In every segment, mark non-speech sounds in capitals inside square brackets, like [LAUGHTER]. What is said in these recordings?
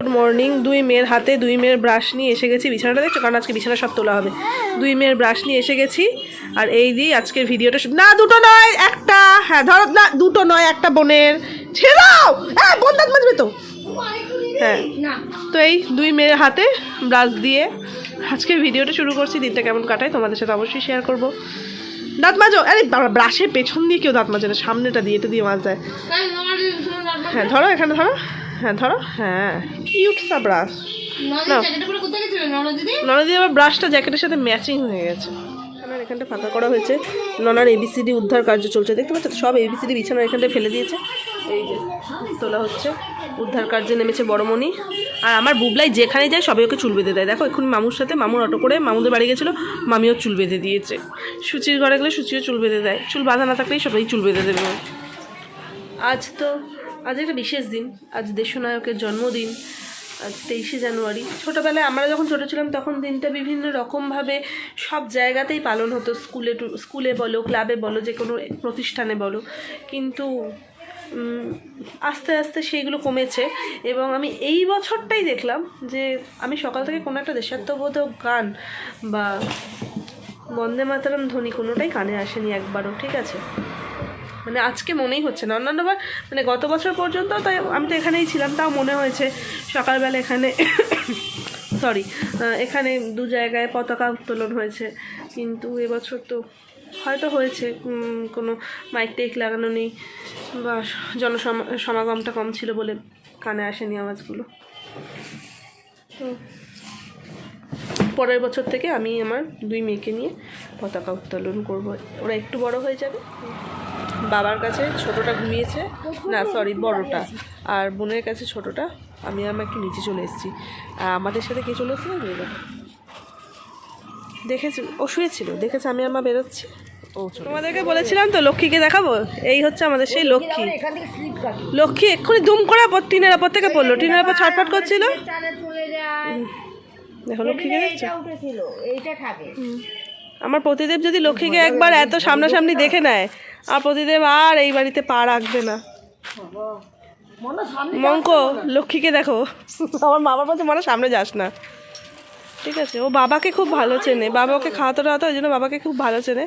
Good morning দুই মেয়ের হাতে দুই মেয়ের ব্রাশ নিয়ে এসে গেছি বিছানাটা দেখছ? কারণ আজকে বিছানা সব তোলা হবে। দুই মেয়ের ব্রাশ নিয়ে এসে গেছি। আর এই দিয়ে আজকের ভিডিওটা না দুটো নয় একটা। হ্যাঁ ধরো না দুটো নয় একটা বোনের। ছেড়াও হ্যাঁ বোন দাঁত মাজবে তো? হ্যাঁ। তো এই দুই মেয়ের হাতে ব্রাশ দিয়ে আজকের ভিডিওটা শুরু করছি। দিনটা কেমন কাটায় তোমাদের সাথে অবশ্যই শেয়ার করব। দাঁত মাজো। আরে ব্রাশের পেছন দিয়ে কেউ দাঁত মাজে না সামনেটা দিয়ে এটা দিয়ে মাছ দেয়। হ্যাঁ ধরো এখানে ধরো। হ্যাঁ ধরো হ্যাঁ। কিউট সা ব্রাশ ননদি আবার ব্রাশটা জ্যাকেটের সাথে ম্যাচিং হয়ে গেছে। এখানটা ফাঁকা করা হয়েছে। ননার এবিসিডি উদ্ধার কার্য চলছে। দেখতে পাচ্ছ সব এবিসিডি বিছানা এখানটা ফেলে দিয়েছে। এই যে তোলা হচ্ছে। উদ্ধার কার্যে নেমেছে বড়মণি। আর আমার বুবলাই যেখানে যায় সবাই ওকে চুল বেঁধে দেয়। দেখো এখন মামুর সাথে মামুর অটো করে মামুদের বাড়ি গেছিল মামিও চুল বেঁধে দিয়েছে। সুচির ঘরে গেলে সুচিও চুল বেঁধে দেয়। চুল বাঁধা না থাকলেই সবাই চুল বেঁধে দেবে। আজ তো আজ একটা বিশেষ দিন। আজ দেশনায়কের জন্মদিন, আজ তেইশে জানুয়ারি। ছোটোবেলায় আমরা যখন ছোটো ছিলাম, তখন দিনটা বিভিন্ন রকমভাবে সব জায়গাতেই পালন হতো। স্কুলে স্কুলে বলো, ক্লাবে বলো, যে কোনো প্রতিষ্ঠানে বলো। কিন্তু আস্তে আস্তে সেইগুলো কমেছে। এবং আমি এই বছরটাই দেখলাম যে আমি সকাল থেকে কোনো একটা দেশাত্মবোধক গান বা বন্দে মাতারাম ধ্বনি কোনোটাই কানে আসেনি একবারও, ঠিক আছে? মানে আজকে মনেই হচ্ছে না। অন্যান্যবার মানে গত বছর পর্যন্ত তাই আমি তো এখানেই ছিলাম, তাও মনে হয়েছে সকালবেলা এখানে [COUGHS] সরি এখানে দু জায়গায় পতাকা উত্তোলন হয়েছে। কিন্তু এবছর তো হয়তো হয়েছে কোনো মাইক টেক লাগানো নেই বা জনসম- সমাগমটা কম ছিল বলে কানে আসেনি আওয়াজগুলো। তো পরের বছর থেকে আমি আমার দুই মেয়েকে নিয়ে পতাকা উত্তোলন করব। ওরা একটু বড় হয়ে যাবে। বাবার কাছে ছোটটা ঘুমিয়েছে। না সরি বড়টা। আর বোনের কাছে ছোটটা। আমি আমার একটু নিচে চলে এসেছি। আমাদের সাথে কে চলে এসেছিল দেখেছি ও শুয়েছিল। দেখেছে আমি আমার বেরোচ্ছি। তোমাদেরকে বলেছিলাম তো লক্ষ্মীকে দেখাবো? এই হচ্ছে আমাদের সেই লক্ষ্মী। এখান থেকে স্লিপ কাটি লক্ষ্মী এক্ষুনি দুম করে পর টিনের ওপর থেকে পড়ল। টিনের ওপর ছটফট করছিল। টানে চলে যায়। দেখো লক্ষ্মীকে দেখছ? এইটা আমার প্রতিদেব যদি লক্ষ্মীকে একবার এত সামনাসামনি দেখে নেয় আর প্রতিদেব আর এই বাড়িতে পা রাখবে না। মঙ্ক লক্ষ্মীকে দেখো। আমার বাবার বলছে মনে সামনে যাস না। ঠিক আছে ও বাবাকে খুব ভালো চেনে। বাবা ওকে খাওয়াতে টাওয়াতে ওই জন্য বাবাকে খুব ভালো চেনে।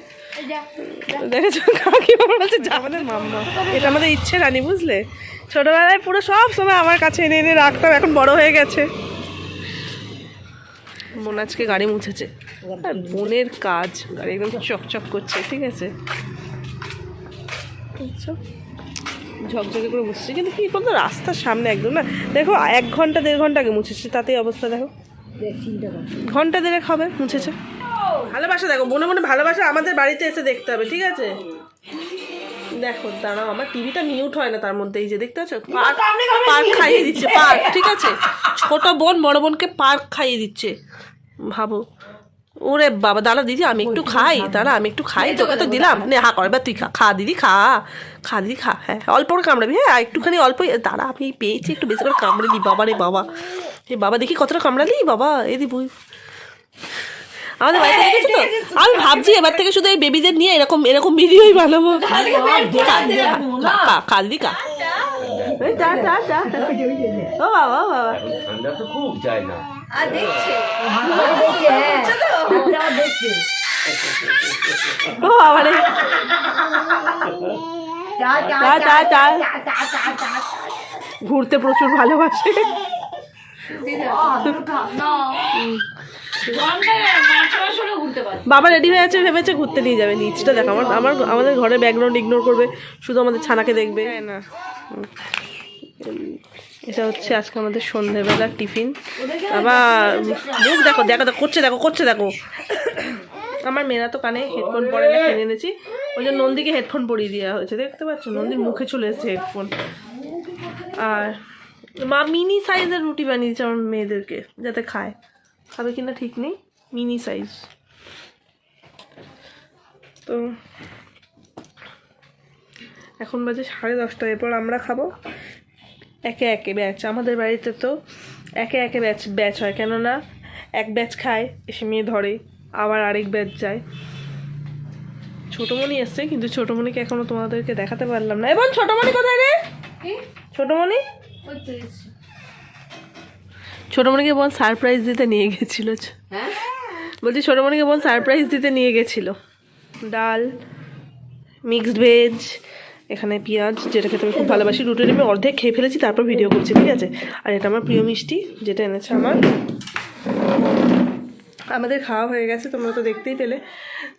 দেখেছ? কাকি বাবা বলছে যা আমাদের মাম্মা। এটা আমাদের ইচ্ছে রানি বুঝলে? ছোটবেলায় পুরো সব সময় আমার কাছে এনে এনে রাখতাম এখন বড় হয়ে গেছে। বোন আজকে গাড়ি মুছেছে। আর বোনের কাজ গাড়ি একদম চকচক করছে ঠিক আছে? আচ্ছা। ঝকঝকে করে মুছছে কিন্তু কি বলতো রাস্তার সামনে একদম না। দেখো এক ঘণ্টা দেড় ঘণ্টা আগে মুছেছে তাতেই অবস্থা দেখো। ঘণ্টা দেড়েক হবে মুছেছে। ভালোবাসা দেখো মনে মনে ভালোবাসা আমাদের বাড়িতে এসে দেখতে হবে ঠিক আছে? দেখো দাঁড়াও আমার টিভিটা মিউট হয় না তার মধ্যে এই যে দেখতে পাচ্ছ? পার্ক পার্ক খাইয়ে দিচ্ছে পার্ক ঠিক আছে? ছোট বোন বড় বোনকে পার্ক খাইয়ে দিচ্ছে। ভাবো ওরে বাবা দাঁড়া দিদি আমি একটু খাই দাঁড়া আমি একটু খাই তোকে তো দিলাম নে হা কর এবার তুই খা খা দিদি খা খা দিদি খা হ্যাঁ অল্প করে কামড়াবি হ্যাঁ একটুখানি অল্প দাঁড়া আমি পেয়েছি একটু বেশি করে কামড়ে নি বাবা রে বাবা এ বাবা দেখি কতটা কামড়ালি বাবা এ দি বই আমাদের বাড়িতে দেখেছ তো আমি ভাবছি এবার থেকে শুধু এই বেবিদের নিয়ে এরকম এরকম ভিডিওই বানাবো খা, দিদি খা ও বাবা বাবা ঠান্ডা তো খুব যায় না ঘুরতে প্রচুর ভালোবাসে। বাবা রেডি হয়ে আছে ভেবেছে ঘুরতে নিয়ে যাবে। নিচটা দেখো আমার আমার আমাদের ঘরে ব্যাকগ্রাউন্ড ইগনোর করবে শুধু আমাদের ছানাকে দেখবে। হ্যাঁ না। এটা হচ্ছে আজকে আমাদের সন্ধেবেলার টিফিন। আবার মুখ দেখো দেখো দেখো করছে দেখো করছে দেখো। আমার মেয়েরা তো কানে হেডফোন পরে না কিনে এনেছি। ওই জন্য নন্দীকে হেডফোন পরিয়ে দেওয়া হয়েছে দেখতে পাচ্ছ? নন্দীর মুখে চলে এসেছে হেডফোন আর মা মিনি সাইজের রুটি বানিয়ে দিচ্ছে আমার মেয়েদেরকে যাতে খায়। খাবে কিনা ঠিক নেই মিনি সাইজ তো এখন বাজে সাড়ে দশটা এরপর আমরা খাব। একে একে ব্যাচ আমাদের বাড়িতে তো একে একে ব্যাচ ব্যাচ হয়। কেননা এক ব্যাচ খায় এসে মেয়ে ধরে আবার আরেক ব্যাচ যায়। ছোটোমণি এসছে কিন্তু ছোটোমণিকে এখনও তোমাদেরকে দেখাতে পারলাম না। এবং ছোটোমণি কোথায় রে? ছোটোমণি? ছোটোমণিকে বোন সারপ্রাইজ দিতে নিয়ে গেছিল। হ্যাঁ? বলছি ছোটোমণিকে বোন সারপ্রাইজ দিতে নিয়ে গেছিল। ডাল মিক্সড ভেজ এখানে পেঁয়াজ যেটা খেতে আমি খুব ভালোবাসি, রুটি আমি অর্ধেক খেয়ে ফেলেছি, তারপর ভিডিও করছি, ঠিক আছে? আর এটা আমার প্রিয় মিষ্টি, যেটা এনেছে আমার আমাদের খাওয়া হয়ে গেছে, তোমরা তো দেখতেই পেলে।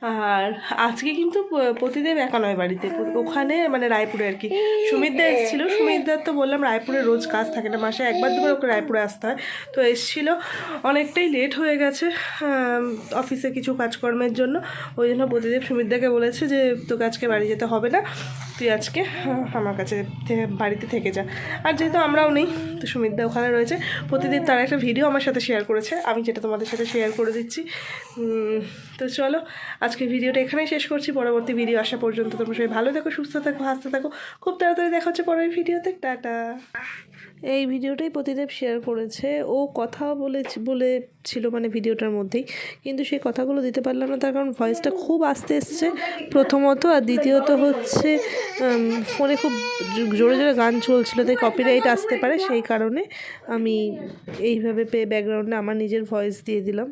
আর আজকে কিন্তু প্রতিদেব একা নয় বাড়িতে। ওখানে মানে রায়পুরে আর কি। সুমিতদা এসেছিল। সুমিতদার তো বললাম, রায়পুরে রোজ কাজ থাকে না। মাসে একবার দুবার ওকে রায়পুরে আসতে হয়। তো এসেছিল। অনেকটাই লেট হয়ে গেছে অফিসে কিছু কাজকর্মের জন্য। ওই জন্য প্রতিদেব সুমিতদাকে বলেছে যে, তোকে আজকে বাড়ি যেতে হবে না। তুই আজকে আমার কাছে বাড়িতে থেকে যা। আর যেহেতু আমরাও নেই, তো সুমিতদা ওখানে রয়েছে। প্রতিদিন তারা একটা ভিডিও আমার সাথে শেয়ার করেছে। আমি যেটা তোমাদের সাথে শেয়ার করে দিচ্ছি। তো চলো আজকে ভিডিওটা এখানেই শেষ করছি। পরবর্তী ভিডিও আসা পর্যন্ত তোমরা সবাই ভালো থেকো, সুস্থ থাকো, হাসতে থাকো। খুব তাড়াতাড়ি দেখা হচ্ছে পরের ভিডিওতে। টাটা। এই ভিডিওটাই প্রতিদেব শেয়ার করেছে। ও কথা বলে বলেছিল মানে ভিডিওটার মধ্যেই। কিন্তু সেই কথাগুলো দিতে পারলাম না, তার কারণ ভয়েসটা খুব আস্তে এসছে। প্রথমত আর দ্বিতীয়ত হচ্ছে ফোনে খুব জোরে জোরে গান চলছিল, তাই কপিরাইট আসতে পারে। সেই কারণে আমি এইভাবে পেয়ে ব্যাকগ্রাউন্ডে আমার নিজের ভয়েস দিয়ে দিলাম।